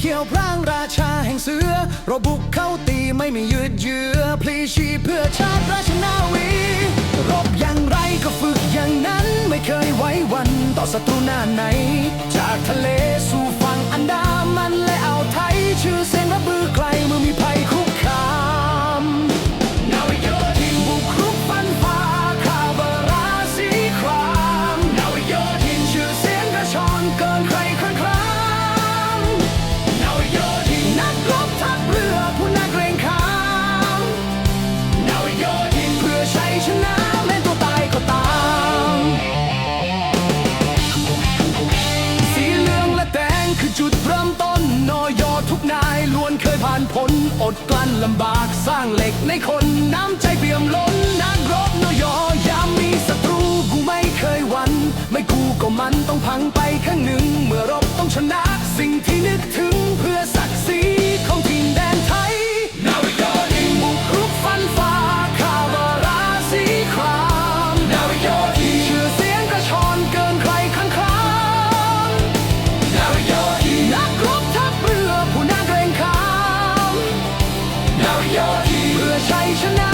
เขียวพรางราชาแห่งเสือ เราบุกเข้าตีไม่มียืดเยื้อ พลีชีพเพื่อชาติราชนาวี รบอย่างไรก็ฝึกอย่างนั้น ไม่เคยไว้วันต่อศัตรูหน้าไหน จากทะเลสู่ฝั่งอันดา ผลอดกลั้นลำบากสร้างเหล็กในคนน้ำใจเปี่ยมล้นนักรบนยอยามมีศัตรูกูไม่เคยหวั่นไม่กูก็มันต้องพังไปข้างหนึ่ง เมื่อรบต้องชนะ สิ่งที่นึกถึงเพื่อศักดิ์ศรีของทีม your ears. We'll try to